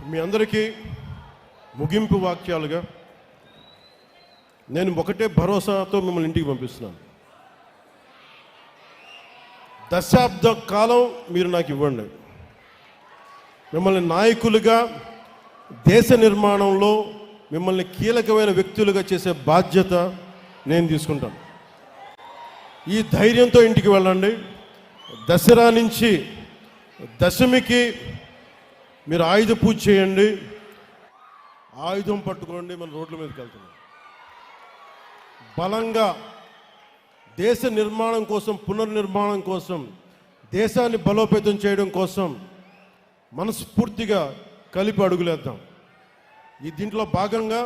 మీ అందరికీ ముగింపు వాక్యాలుగా నేను ఒకటే భరోసాతో మిమ్మల్ని ఇంటికి పంపిస్తున్నాను. దశాబ్ద కాలం మీరు నాకు ఇవ్వండి. మిమ్మల్ని నాయకులుగా దేశ నిర్మాణంలో మిమ్మల్ని కీలకమైన వ్యక్తులుగా చేసే బాధ్యత నేను తీసుకుంటాను. ఈ ధైర్యంతో ఇంటికి వెళ్ళండి. దసరా నుంచి దశమికి మీరు ఆయుధ పూజ చేయండి. ఆయుధం పట్టుకోండి మన రోడ్ల మీదకి వెళ్తున్నాం. బలంగా దేశ నిర్మాణం కోసం పునర్నిర్మాణం కోసం దేశాన్ని బలోపేతం చేయడం కోసం మనస్ఫూర్తిగా కలిపి అడుగులేద్దాం. ఈ దీంట్లో భాగంగా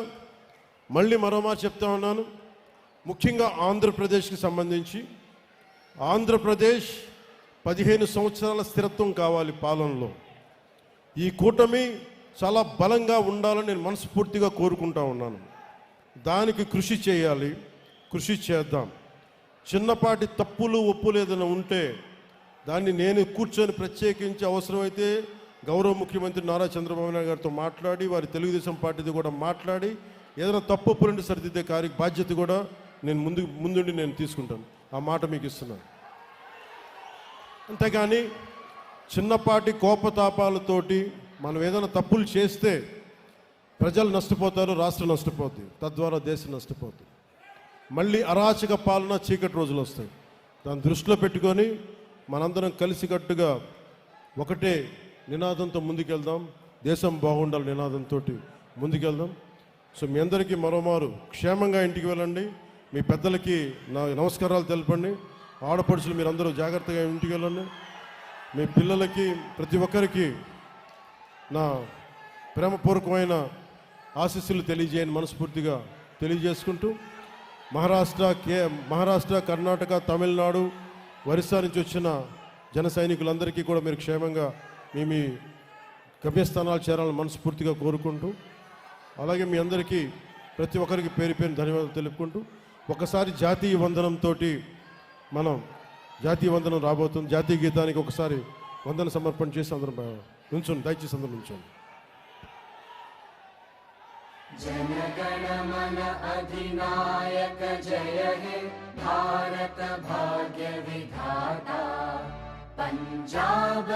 మళ్ళీ మరోమారు చెప్తా ఉన్నాను. ముఖ్యంగా ఆంధ్రప్రదేశ్కి సంబంధించి. ఆంధ్రప్రదేశ్ పదిహేను సంవత్సరాల స్థిరత్వం కావాలి పాలనలో. ఈ కూటమి చాలా బలంగా ఉండాలని నేను మనస్ఫూర్తిగా కోరుకుంటా ఉన్నాను. దానికి కృషి చేయాలి కృషి చేద్దాం. చిన్నపాటి తప్పులు ఒప్పులు ఏదైనా ఉంటే దాన్ని నేను కూర్చొని ప్రత్యేకించి అవసరమైతే గౌరవ ముఖ్యమంత్రి నారా చంద్రబాబు నాయుడు గారితో మాట్లాడి వారి తెలుగుదేశం పార్టీది కూడా మాట్లాడి ఏదైనా తప్పు ఒప్పులుంటే సరిదిద్దే కార్య బాధ్యత కూడా నేను ముందు ముందుండి నేను తీసుకుంటాను. ఆ మాట మీకు ఇస్తున్నాను. అంతేగాని చిన్నపాటి కోపతాపాలతోటి మనం ఏదైనా తప్పులు చేస్తే ప్రజలు నష్టపోతారు రాష్ట్రం నష్టపోద్ది తద్వారా దేశం నష్టపోద్ది. మళ్ళీ అరాచక పాలన చీకటి రోజులు వస్తాయి. దాన్ని దృష్టిలో పెట్టుకొని మనందరం కలిసికట్టుగా ఒకటే నినాదంతో ముందుకెళ్దాం దేశం బాగుండాలి నినాదంతో ముందుకెళ్దాం. సో మీ అందరికీ మరోమారు క్షేమంగా ఇంటికి వెళ్ళండి. మీ పెద్దలకి నా నమస్కారాలు తెలపండి. ఆడపడుచులు మీరందరూ జాగ్రత్తగా ఇంటికి వెళ్ళండి. మీ పిల్లలకి ప్రతి ఒక్కరికి నా ప్రేమపూర్వకమైన ఆశీస్సులు తెలియజేయని మనస్ఫూర్తిగా తెలియజేసుకుంటూ మహారాష్ట్ర కే మహారాష్ట్ర కర్ణాటక తమిళనాడు ఒరిస్సా నుంచి వచ్చిన జన సైనికులందరికీ కూడా మీరు క్షేమంగా మీ మీ గమ్యస్థానాలు చేరాలని మనస్ఫూర్తిగా కోరుకుంటూ అలాగే మీ అందరికీ ప్రతి ఒక్కరికి పేరు పేరు ధన్యవాదాలు తెలుపుకుంటూ ఒకసారి జాతీయ వందనంతో మనం జాతీయ వందనం రాబోతుంది జాతీయ గీతానికి ఒకసారి వందన సమర్పణ చేసి అందరం నుంచోండి దయచేసి అందరం నుంచోండి जनगणमन अधिनायक जय हे भारत भाग्य विधाता पञ्जाब